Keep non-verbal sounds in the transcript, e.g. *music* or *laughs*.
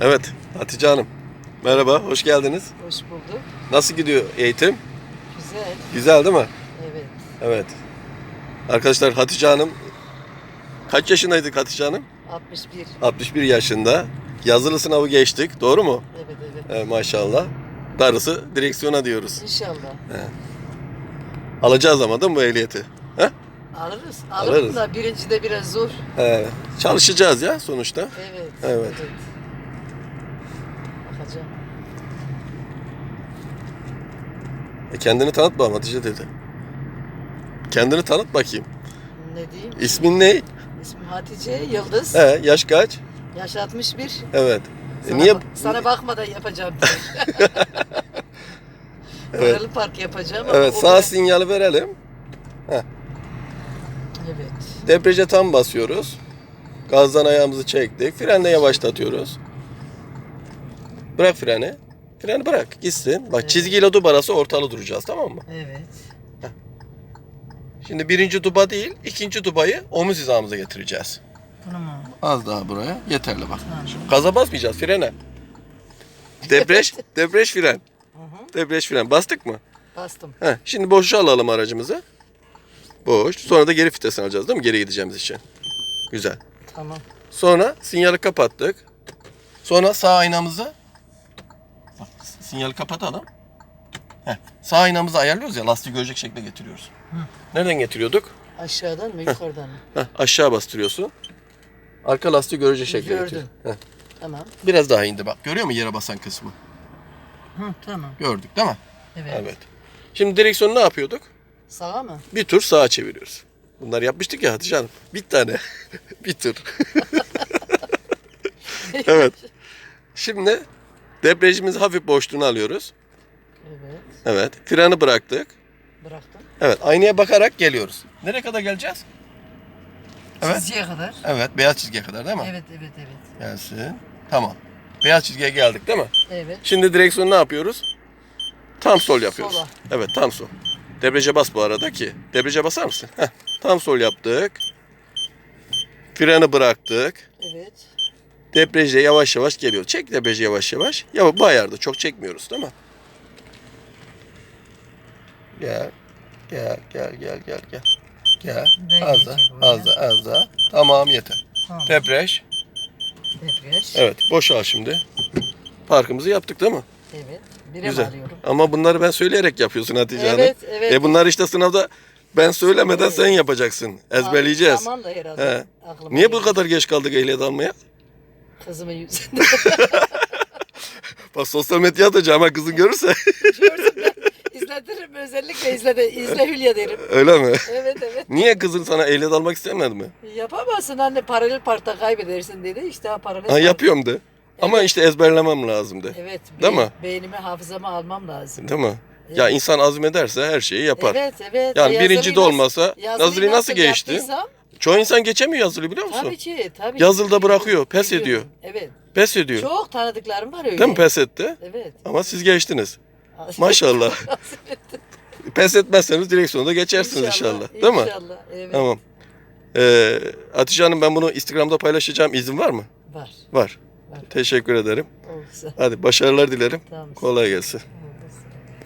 Evet, Hatice Hanım. Merhaba, hoş geldiniz. Hoş bulduk. Nasıl gidiyor eğitim? Güzel. Güzel değil mi? Evet. Evet. Arkadaşlar Hatice Hanım kaç yaşındaydık Hatice Hanım? 61. 61 yaşında. Yazılı sınavı geçtik. Doğru mu? Evet evet. Evet, maşallah. Darısı direksiyona diyoruz. İnşallah. Alacağız ama değil mi bu ehliyeti? He? Alırız. Alırız. Alırız da birinci de biraz zor. He. Çalışacağız ya sonuçta. Evet. Evet. Bakacağım. E kendini tanıt bakalım Hatice dedi. Kendini tanıt bakayım. Ne diyeyim? İsmin ne? İsmim Hatice Yıldız. He, yaş kaç? Yaş 61. Evet. E Sana, niye? ba- sana bakmadan yapacağım. *laughs* Evet. Paralı park yapacağım ama Evet, sağ kadar- sinyali verelim. Evet. Debriyaja tam basıyoruz. Gazdan ayağımızı çektik. Frenle yavaşlatıyoruz. Bırak freni. Freni bırak gitsin. Bak Evet. çizgiyle dub arası ortalı duracağız tamam mı? Evet. Şimdi birinci duba değil ikinci dubayı omuz hizamıza getireceğiz. Tamam. Az daha buraya yeterli bak. Tamam. Gaza basmayacağız frene. Debriyaj, *laughs* debriyaj fren. Hı fren. Bastık mı? Bastım. Heh, şimdi boşa alalım aracımızı. Boş. Sonra da geri vitesini alacağız değil mi? Geri gideceğimiz için. Güzel. Tamam. Sonra sinyali kapattık. Sonra sağ aynamızı sinyali kapatalım. Heh, sağ aynamızı ayarlıyoruz ya lastiği görecek şekle getiriyoruz. Nereden getiriyorduk? Aşağıdan mı yukarıdan mı? Heh, aşağı bastırıyorsun. Arka lastiği görecek şekle Gördüm. getir. Heh, Tamam. biraz daha indi bak. Görüyor musun yere basan kısmı? Hı, tamam. Gördük değil mi? Evet. Evet. Şimdi direksiyonu ne yapıyorduk? Sağa mı? Bir tur sağa çeviriyoruz. Bunları yapmıştık ya Hatice Hanım. Bir tane. *laughs* bir tur. *laughs* evet. Şimdi debriyajımızı hafif boşluğuna alıyoruz. Evet. Evet. Freni bıraktık. Bıraktım. Evet. Aynaya bakarak geliyoruz. Nereye kadar geleceğiz? Evet. Çizgiye kadar. Evet. Beyaz çizgiye kadar değil mi? Evet evet evet. Gelsin. Tamam. Beyaz çizgiye geldik değil mi? Evet. Şimdi direksiyonu ne yapıyoruz? Tam sol yapıyoruz. Sola. Evet tam sol. Debriyaja bas bu arada ki. Debriyaja basar mısın? Heh. Tam sol yaptık. Freni bıraktık. Evet. Debriyaja yavaş yavaş geliyor. Çek debriyajı yavaş yavaş. Ya bu ayarda çok çekmiyoruz değil mi? Gel. Gel gel gel gel gel. Gel. Az da az da az da. Tamam yeter. Tamam. Debriyaj. Debriyaj. Evet boşal şimdi. Parkımızı yaptık değil mi? Evet. Bire Güzel. alıyorum. Ama bunları ben söyleyerek yapıyorsun Hatice Hanım. Evet, evet. E bunlar işte sınavda ben söylemeden Evet. sen yapacaksın. Ezberleyeceğiz. Zaman da herhalde. He. Niye bu kadar geç kaldık ehliyet almaya? Kızımın yüzünden. *laughs* Bak sosyal medya atacağım ha kızın görürse. Gördüm ben. İzletirim özellikle izle, de, izle Hülya derim. Öyle mi? Evet evet. Niye kızın sana ehliyet almak istemedi mi? Yapamazsın anne paralel parkta kaybedersin dedi. İşte ha paralel Ha park- yapıyorum de. Ama işte ezberlemem lazımdı. Evet. Değil mi? Beynimi hafızama almam lazım. Değil mi? Ya insan azmederse her şeyi yapar. Evet evet. Yani birinci de olmasa Nazlı'yı nasıl geçti? yaptıysam, Çoğu insan geçemiyor yazılı biliyor musun? Tabii ki tabii. Yazılıda ki. bırakıyor, pes Biliyorum. ediyor. Evet. Pes ediyor. Çok tanıdıklarım var öyle. Değil mi pes etti? Evet. Ama siz geçtiniz. Maşallah. *laughs* Pes etmezseniz direksiyonda geçersiniz inşallah. Değil mi? İnşallah. Evet. Tamam. Ee, Hatice Hanım ben bunu Instagram'da paylaşacağım. İzin var mı? Var. Var. Var. Teşekkür ederim. Olsa. Hadi başarılar dilerim. Tamam. Kolay gelsin.